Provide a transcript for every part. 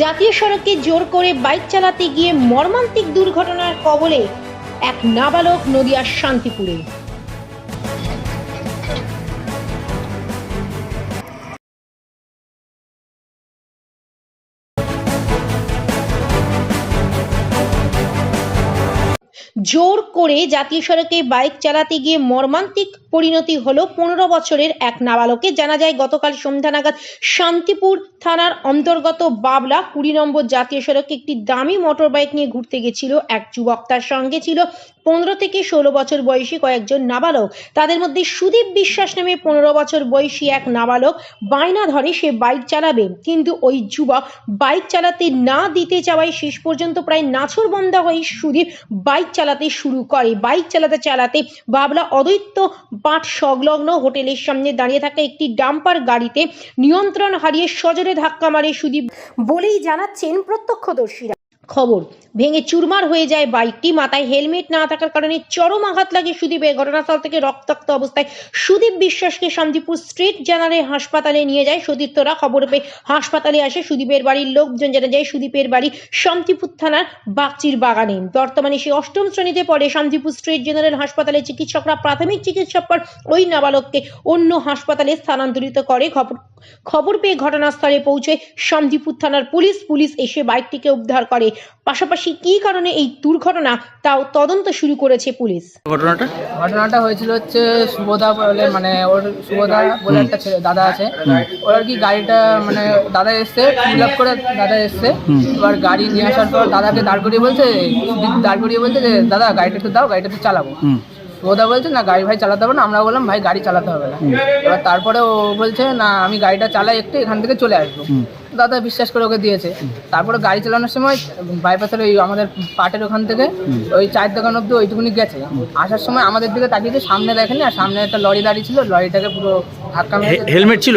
জাতীয় সড়কে জোর করে বাইক চালাতে গিয়ে মর্মান্তিক দুর্ঘটনার কবলে এক নাবালক নদিয়ার শান্তিপুরে। জোর করে জাতীয় সড়কে বাইক চালাতে গিয়ে মর্মান্তিক পরিণতি হলো পনেরো বছরের এক নাবালকের। জানা যায়, গতকাল সন্ধ্যা নাগাদ শান্তিপুর থানার অন্তর্গত বাবলা কুড়ি নম্বর জাতীয় সড়কে একটি দামি মোটর বাইক নিয়ে ঘুরতে গেছিল এক যুবক। তার সঙ্গে ছিল পনেরো থেকে ষোলো বছর বয়সী কয়েকজন নাবালক। তাদের মধ্যে সুদীপ বিশ্বাস নামে পনেরো বছর বয়সী এক নাবালক বায়না ধরে সে বাইক চালাবে। কিন্তু ওই যুবক বাইক চালাতে না দিতে চাওয়ায় শেষ পর্যন্ত প্রায় নাছরবন্দা হয়ে সুদীপ বাইক চালাতে শুরু করে। বাইক চালাতে চালাতে বাবলা অদ্বৈত পাঠ সংলগ্ন হোটেলের সামনে দাঁড়িয়ে থাকা একটি ডাম্পার গাড়িতে নিয়ন্ত্রণ হারিয়ে সজোরে ধাক্কা মারে সুদীপ। বলেই জানাচ্ছেন প্রত্যক্ষদর্শীরা। খবর। ভেঙে চুরমার হয়ে যায় বাইকটি মাথায় হেলমেট না থাকার কারণে চরম আঘাত লাগে সুদীপের। ঘটনাস্থল থেকে রক্তাক্ত অবস্থায় সুদীপ বিশ্বাসকে শান্তিপুর স্ট্রিট জেনারেল হাসপাতালে নিয়ে যায় সতীর্থরা। খবর পেয়ে হাসপাতালে আসে সুদীপের বাড়ির লোকজন। জানা যায় সুদীপের বাড়ি শান্তিপুর থানার বাগচির বাগানে। বর্তমানে সে অষ্টম শ্রেণীতে পড়ে। শান্তিপুর স্ট্রিট জেনারেল হাসপাতালে চিকিৎসকরা প্রাথমিক চিকিৎসা পর ওই নাবালককে অন্য হাসপাতালে স্থানান্তরিত করে। খবর খবর পেয়ে ঘটনাস্থলে পৌঁছে শান্তিপুর থানার পুলিশ। পুলিশ এসে বাইকটিকে উদ্ধার করে। পাশাপাশি কি কারণে এই দুর্ঘটনা তাও তদন্ত শুরু করেছে পুলিশ? ঘটনাটা? ঘটনাটা হয়েছিল হচ্ছে সুবোধা বলে মানে ওর সুবোধা বলে একটা ছেলে দাদা আছে। ওর আর কি গাড়িটা মানে দাদা এসছে ফিল আপ করে দাদা এসছে। এবার গাড়ি নিয়ে আসার পর দাদাকে দাঁড় করিয়ে বলছে দাঁড় করিয়ে বলছে যে দাদা গাড়িটা একটু দাও গাড়িটা একটু চালাবো। শুভদা বলছে না গাড়ি ভাই চালাতে হবে না। আমরা বললাম ভাই গাড়ি চালাতে হবে না। এবার তারপরে ও বলছে না আমি গাড়িটা চালাই একটু এখান থেকে চলে আসব। দাদা বিশ্বাস করে ওকে দিয়েছে। তারপরে গাড়ি চালানোর সময় বাইপাসের ওই আমাদের পাটের ওখান থেকে ওই চায়ের দোকান অব্দি ওইটুকুনি গেছে। আসার সময় আমাদের দিকে তাকিয়েছে সামনে দেখেনি আর সামনে একটা লরি দাঁড়িয়ে ছিল লরিটাকে পুরো ধাক্কা হেলমেট ছিল?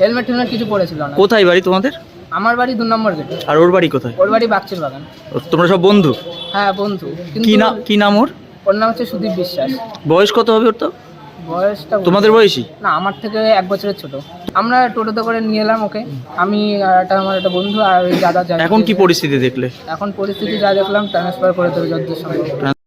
হেলমেট টেলমেট কিছু পড়েছিল না। কোথায় বাড়ি তোমাদের? আমার বাড়ি দু নম্বর গেটে। আর ওর বাড়ি কোথায়? ওর বাড়ি বাগচির বাগান। তোমরা সব বন্ধু? হ্যাঁ বন্ধু। কি নাম কি নাম ওর? ওর নাম হচ্ছে সুদীপ বিশ্বাস। বয়স কত হবে ওর তো? বয়সটা তোমাদের বয়সী? না আমার থেকে এক বছরের ছোট। আমরা টোটোতে করে নিয়ে এলাম ওকে। আমি আর একটা আমার একটা বন্ধু আর ওই দাদা এখন কি পরিস্থিতি দেখলে? এখন পরিস্থিতি যা দেখলাম ট্রান্সফার করে দেবে যতদূর সম্ভব